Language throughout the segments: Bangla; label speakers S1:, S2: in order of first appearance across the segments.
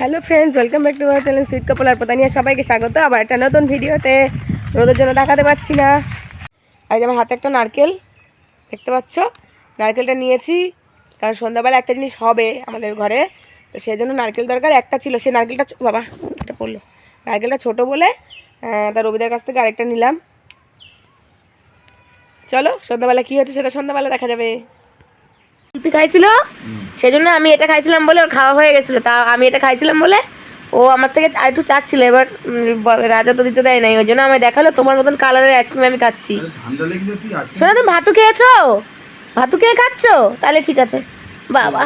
S1: Hello friends welcome back to my channel sweet couple আর পতা সবাইকে স্বাগত। আবার একটা নতুন ভিডিওতে রোদের জন্য দেখাতে পারছি না। যে আমার হাতে একটা নারকেল দেখতে পাচ্ছ? নারকেলটা নিয়েছি কারণ সন্ধ্যাবেলা একটা জিনিস হবে আমাদের ঘরে তো সেই জন্য নারকেল দরকার একটা ছিল। সেই নারকেলটা বাবা এটা পড়ল। নারকেলটা ছোটো বলে আহ, তা রবিদার কাছ থেকে আরেকটা নিলাম। চলো সন্ধ্যাবেলা কী হচ্ছে সেটা সন্ধ্যাবেলা দেখা যাবে। কুলপি খাইছিল? সেই জন্য আমি এটা খাইছিলাম বলে ওর খাওয়া হয়ে গেছিল। তা আমি এটা খাইছিলাম বলে ও আমার থেকে আর একটু চাচ্ছিল। এবার রাজা তো দিতে দেয় নাই। ওই জন্য আমায় দেখাল তোমার মতন কালারের আইসক্রিম আমি খাচ্ছি। শোনো তুমি ভাতু খেয়েছো? ভাতু খেয়ে খাচ্ছ? তাহলে ঠিক আছে। বাবা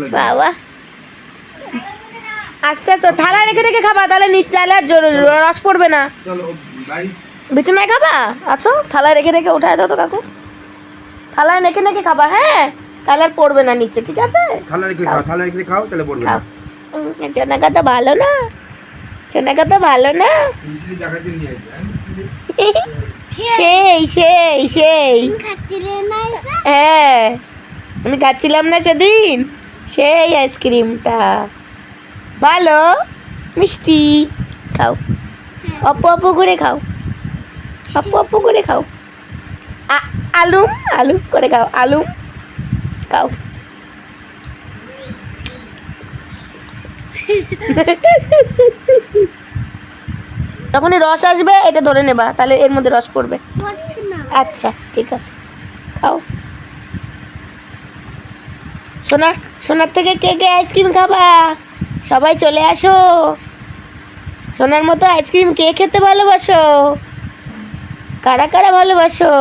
S2: লাগে
S1: বাবা। আস্তে আস্তে থালা রেখে রেখে খাবা তাহলে নিচ তাহলে আর রস পড়বে না। বিছানায় খাবা? আছো? থালা রেখে রেখে উঠায় দাও তো কাকু। থালায় রেখে রেখে খাবা হ্যাঁ? তাহলে আর পড়বে না নিচে ঠিক আছে?
S2: থালা রেখে খাও থালা রেখে খাও তাহলে পড়বে না।
S1: তো ভালো না? চনাকা তো ভালো না?
S2: আসে
S1: সেই সেই সেই। হ্যাঁ। আমি খাচ্ছিলাম না সেদিন? সেই আইসক্রিমটা। ভালো? মিষ্টি? খাও। অপু অপু করে খাও। অপু অপু করে খাও। আ- আলু আলু করে খাও। আলু। খাও যখনই রস আসবে এটা ধরে নেবা তাহলে এর মধ্যে রস পড়বে। আচ্ছা ঠিক আছে। খাও। সোনার সোনার থেকে কে কে আইসক্রিম খাবা? সবাই চলে আসো। সোনার মতো আইসক্রিম কে খেতে ভালোবাসো? কারা কারা ভালোবাসো?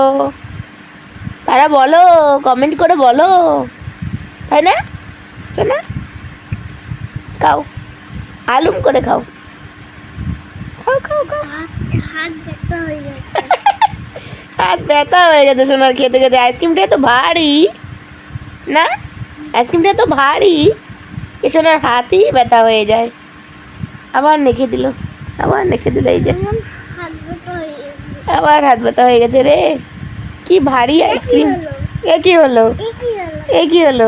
S1: কারা বলো কমেন্ট করে বলো। তাই না? সোনা খাও। আলুম করে খাও। খাও খাও খাও। হাত ব্যথা হয়ে গেছে সোনার খেতে খেতে। আইসক্রিমটা তো ভারী। না? আইসক্রিমটা তো ভারী। এ সোনার হাতই ব্যথা হয়ে যায়। আবার নেখে দিল। আবার নেখে দিল এই যে। আবার হাত ব্যথা হয়ে গেছে রে। কি ভারী আইসক্রিম। এ কি হলো? এ কি হলো?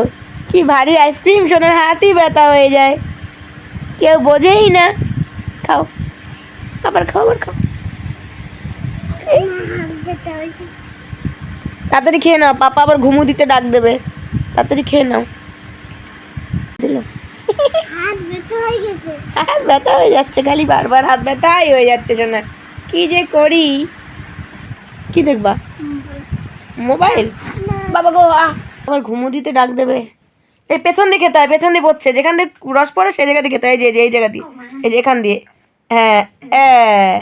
S1: কি ভারী আইসক্রিম? সোনার হাতই ব্যথা হয়ে যায়। কেউ বোঝেই না। খাও। আবার খাও আবার খাও। তাড়াতাড়ি খেয়ে নাও। পাপা আবার ঘুমু দিতে ডাক দেবে। তাড়াতাড়ি খেয়ে নাও। দিল। হাত ব্যথা হয়ে যাচ্ছে খালি বারবার হাত ব্যথাই হয়ে যাচ্ছে শোনা কি যে করি। কি দেখবা? মোবাইল? বাবা গো আহ আবার ঘুমু দিতে ডাক দেবে। এই পেছন দিয়ে খেতে হয় পেছন দিয়ে পড়ছে যেখান দিয়ে রস পড়ে সেই জায়গা দিয়ে খেতে হয় এই যে এই যে এই জায়গা দিয়ে। এই যে এখান দিয়ে। হ্যাঁ হ্যাঁ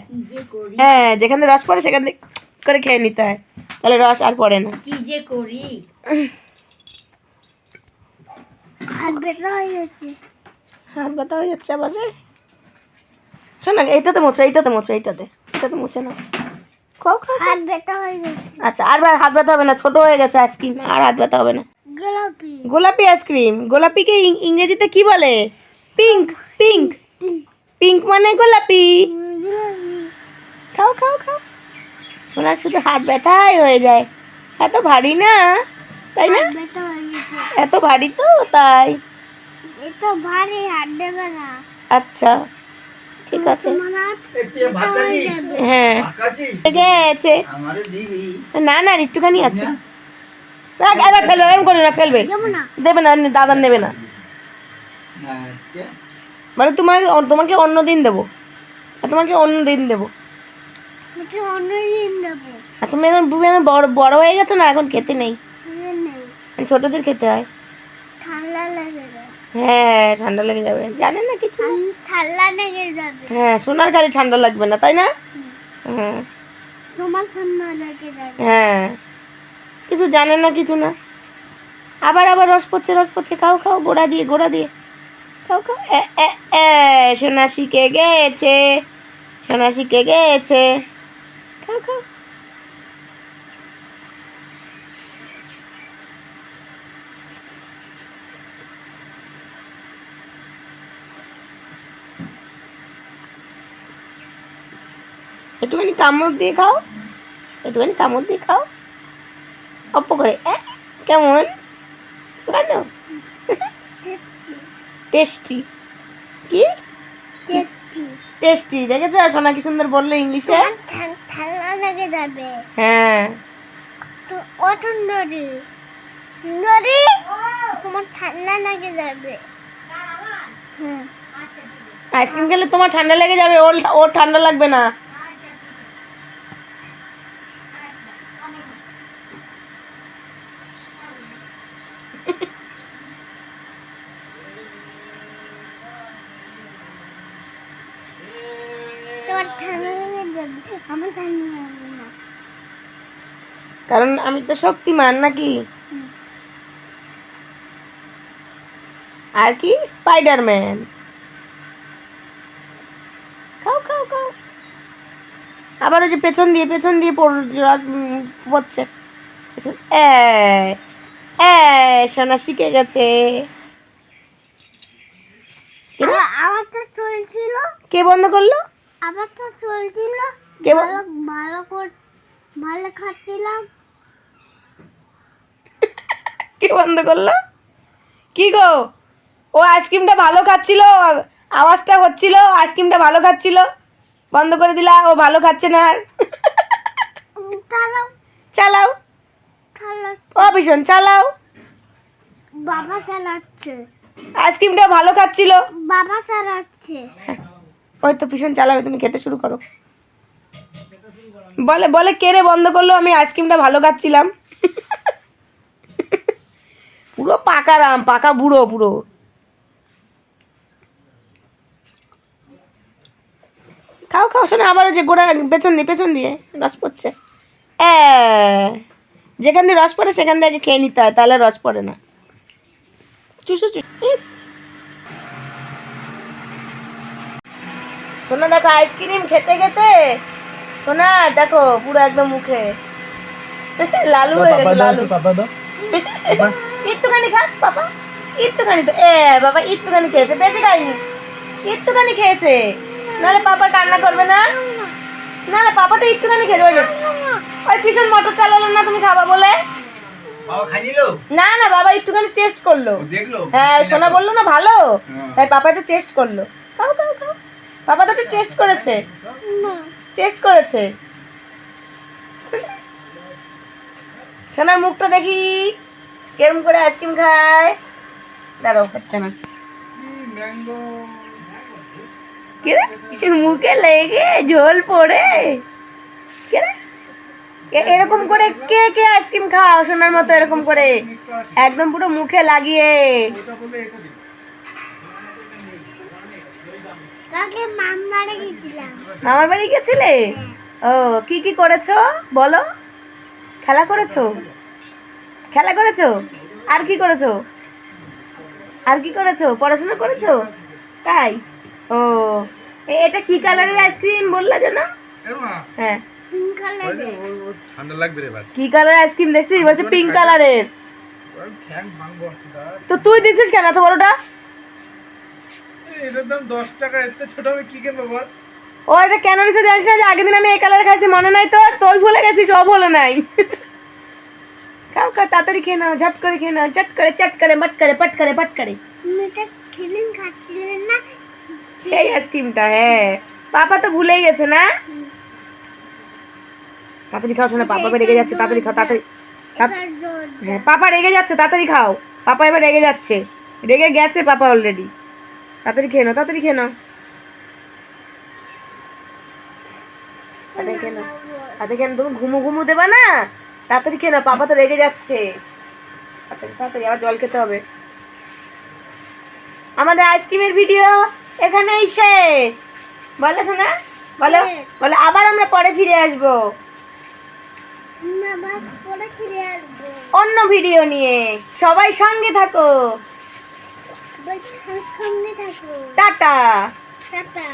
S1: হ্যাঁ যেখান দিয়ে রস পড়ে সেখান দিয়ে করে খেয়ে নিতে হয়। তাহলে রস আর পড়ে না।
S3: কি যে করি?
S1: হাত ব্যথা হয়ে যাচ্ছে। আবার রে। শোন না এইটাতে মোছো এইটাতে মোছো এইটাতে। এইটাতে মুছে না খাও খাও খাও। আচ্ছা আর হাত ব্যথা হবে না ছোট হয়ে গেছে আইসক্রিম আর হাত ব্যথা হবে না। গোলাপি। আইসক্রিম গোলাপিকে ইং- ইংরেজিতে কি বলে? পিঙ্ক পিঙ্ক পিঙ্ক মানে গোলাপি। খাও খাও খাও। সোনার শুধু হাত ব্যথাই হয়ে যায়। এত ভারী না তাই না? এত ভারী তো তাই। এত ভারী হাত দেবে না। আচ্ছা। ঠিক আছে। হ্যাঁ। গেছে।
S2: দিবি
S1: না না একটুখানি আছে। রাখ, এবার ফেলবে এরকম করে না ফেলবে। দেবে না দাদা নেবে না।
S2: আচ্ছা
S1: মানে তোমার তোমাকে অন্য দিন দেবো। তোমাকে অন্য দিন দেবো। আর তুমি এখন বড় বড় হয়ে গেছো না এখন খেতে নেই। ছোটদের খেতে হয়। হ্যাঁ ঠান্ডা লেগে যাবে। জানেন না কিছু?
S3: ঠান্ডা লেগে যাবে।
S1: হ্যাঁ সোনার খালি ঠান্ডা লাগবে না তাই না? হ্যাঁ
S3: তোমার ঠান্ডা লেগে যাবে।
S1: হ্যাঁ। কিছু জানে না কিছু না। আবার আবার রস পড়ছে রস পড়ছে। খাও খাও গোড়া দিয়ে গোড়া দিয়ে। খাও খাও। সোনা শিখে গেছে সোনা শিখে গেছে। খাও খাও। একটুখানি কামড় দিয়ে খাও। একটুখানি কামড় দিয়ে খাও। অল্প করে কেমন? কেন? টেস্টি। কি?
S3: টেস্টি।
S1: দেখেছ? সোনা কি সুন্দর বলল ইংলিশে?
S3: ঠান্ডা লেগে যাবে।
S1: হ্যাঁ।
S3: তো অত নড়ি। নড়ি? তোমার ঠান্ডা লেগে যাবে। হ্যাঁ।
S1: আইসক্রিম খেলে তোমার ঠান্ডা লেগে যাবে ওর ওর ঠান্ডা লাগবে না
S3: তোমার ঠান্ডা লেগে যাবে আমার ঠান্ডা লাগবে না
S1: কারণ আমি তো শক্তিমান নাকি? আর কি? স্পাইডারম্যান খাও খাও খাও আবার ওই যে পেছন দিয়ে পেছন দিয়ে পড়ছে। সোনা শিখে গেছে। কি রে?
S3: চলছিল।
S1: কে বন্ধ করল?
S3: আওয়াজটা চলছিল।
S1: কে
S3: ভালো ভালো ভালো খাচ্ছিলাম।
S1: কে বন্ধ করল? কি গো? ও আইসক্রিমটা ভালো খাচ্ছিল আওয়াজটা হচ্ছিল আইসক্রিমটা ভালো খাচ্ছিল। বন্ধ করে দিলা ও ভালো খাচ্ছে না আর।
S3: চালাও।
S1: ও ভীষণ চালাও।
S3: বাবা চালাচ্ছে।
S1: আইসক্রিমটা ভালো খাচ্ছিল।
S3: বাবা চালাচ্ছে।
S1: ওই তো ভীষণ চালাবে তুমি খেতে শুরু করো। বলে বলে কে রে বন্ধ করল? আমি আইসক্রিমটা ভালো খাচ্ছিলাম। পুরো পাকা রাম পাকা বুড়ো পুরো। খাও খাও শোনো আবার ওই যে গোড়া পেছন দিয়ে পেছন দিয়ে রস পড়ছে। এ যেখান দিয়ে রস পড়ে সেখান দিয়ে আগে খেয়ে নিতে হয় তাহলে রস পড়ে না। চুষো চুষ সোনা দেখো আইসক্রিম খেতে খেতে সোনা দেখো পুরো একদম মুখে। লালু হয়ে গেছে লালু। একটুখানি খা বাবা একটুখানি তো এ বাবা একটুখানি খেয়েছে বেশি খাইনি। একটুখানি খেয়েছে। নাহলে পাপা কান্না করবে না? না না পাপা তো একটুখানি ওই যে ওই পিছন মোটর চালালো না তুমি খাবা বলে? না না বাবা একটুখানি টেস্ট করল। হ্যাঁ সোনা বলল না ভালো?
S2: হ্যাঁ।
S1: তাই পাপা একটু টেস্ট করল। খাও খাও খাও। পাপা তো একটু টেস্ট করেছে। টেস্ট করেছে। সোনার মুখটা দেখি। কেরম করে আইসক্রিম খায়। দাঁড়াও হচ্ছে না। কি? মুখে লেগে ঝোল পড়ে। কি রে? এরকম করে কে কে আইসক্রিম খাও সোনার মতো এরকম করে। একদম পুরো মুখে লাগিয়ে। মামার বাড়ি গেছিলে? ও কি কি করেছ? বলো। খেলা করেছ? খেলা করেছ? আর কি করেছ? আর কি করেছ? পড়াশোনা করেছ? তাই? ও এটা কি কালারের আইসক্রিম বললা যেন? হ্যাঁ। কি কালার আইসক্রিম দেখছিস? বলছে পিঙ্ক কালারের তো তুই দিছিস কেন এত বড়টা?
S2: এটার দাম দশ টাকা এতে ছোট আমি কি কিনবো বল?
S1: ও এটা কেন নিছে জানিস না যে আগের দিন আমি এই কালার খাইছি মনে নাই তোর? তুই ভুলে গেছিস ও ভুলে নাই। খাও খাও তাড়াতাড়ি খেয়ে নাও ঝট করে খেয়ে নাও চট করে চট করে মট করে পট করে। পট করে
S3: তো না
S1: সেই আইসক্রিমটা হ্যাঁ। পাপা তো ভুলেই গেছে না? তাড়াতাড়ি খাও শোনা পাপা এবার রেগে যাচ্ছে তাড়াতাড়ি খাও তাড়াতাড়ি হ্যাঁ পাপা রেগে যাচ্ছে তাড়াতাড়ি খাও। পাপা এবার রেগে যাচ্ছে। রেগে গেছে পাপা অলরেডি তাড়াতাড়ি খেয়ে নাও তাড়াতাড়ি খেয়ে নাও। তাড়াতাড়ি খেয়ে নাও। তাড়াতাড়ি খেয়ে তুমি ঘুমু ঘুমু দেবা না? তাড়াতাড়ি খেয়ে নাও পাপা তো রেগে যাচ্ছে। তাড়াতাড়ি তাড়াতাড়ি আবার জল খেতে হবে। আমাদের আইসক্রিমের ভিডিও এখানেই শেষ। বলো শোনা বলো বলো আবার আমরা
S3: পরে ফিরে আসব।
S1: অন্য ভিডিও নিয়ে। সবাই সঙ্গে থাকো।
S3: সবাই সঙ্গে থাকো।
S1: টাটা।
S3: টাটা।